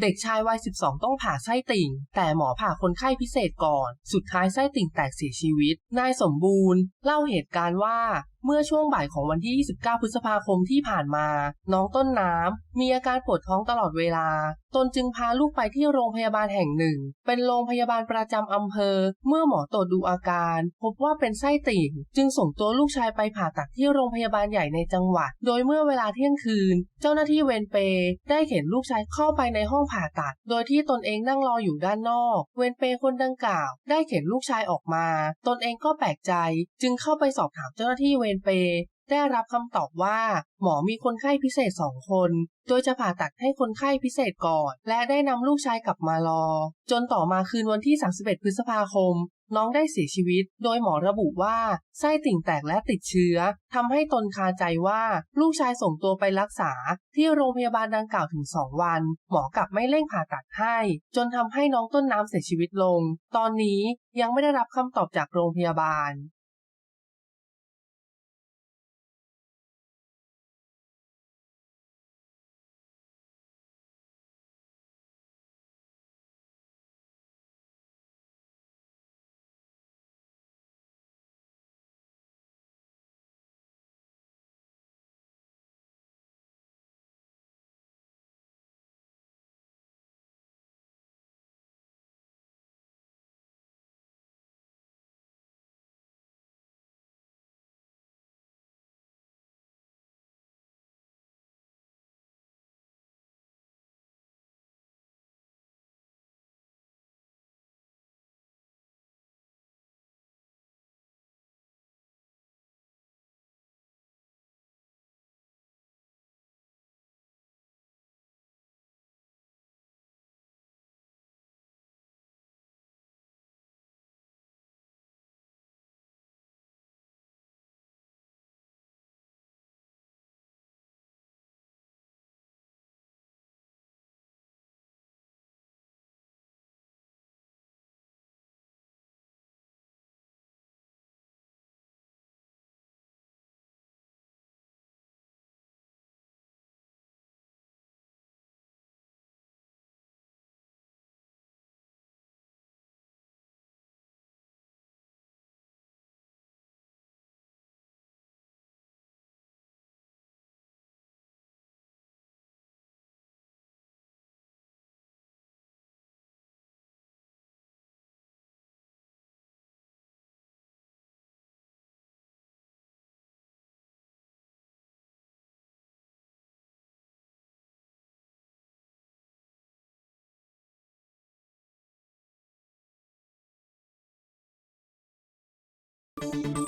เด็กชายวัย 12 ต้องผ่าไส้ติ่ง แต่หมอผ่าคนไข้พิเศษก่อน สุดท้ายไส้ติ่งแตกเสียชีวิต นายสมบูรณ์ เล่าเหตุการณ์ว่าเมื่อช่วงบ่ายของวันที่ 29 พฤษภาคมที่ผ่านมา น้องต้นน้ำมีอาการปวดท้องตลอดเวลา ตนจึงพาลูกไปที่โรงพยาบาลแห่งหนึ่ง เป็นโรงพยาบาลประจำอำเภอ เมื่อหมอตรวจดูอาการ พบว่าเป็นไส้ติ่ง จึงส่งตัวลูกชายไปผ่าตัดที่โรงพยาบาลใหญ่ในจังหวัด โดยเมื่อเวลาเที่ยงคืน เจ้าหน้าที่เวรเป ได้เข็นลูกชายเข้าไปในห้องผ่าตัด โดยที่ตนเองนั่งรออยู่ด้านนอก เวรเปคนดังกล่าว ได้เข็นลูกชายออกมา ตนเองก็แปลกใจ จึงเข้าไปสอบถามเจ้าหน้าที่เวรเปย์ได้รับคำตอบว่า หมอมีคนไข้พิเศษสองคน โดยจะผ่าตัดให้คนไข้พิเศษก่อน และได้นำลูกชายกลับมารอ จนต่อมาคืนวันที่ 31 พฤษภาคม น้องได้เสียชีวิต โดยหมอระบุว่า ไส้ติ่งแตกและติดเชื้อทำให้ตนคาใจว่าลูกชายส่งตัวไปรักษา ที่โรงพยาบาลดังกล่าวถึง 2 วัน หมอกลับไม่เร่งผ่าตัดให้ จนทำให้น้องต้นน้ำเสียชีวิตลง ตอนนี้ยังไม่ได้รับคำตอบจากโรงพยาบาล Thank you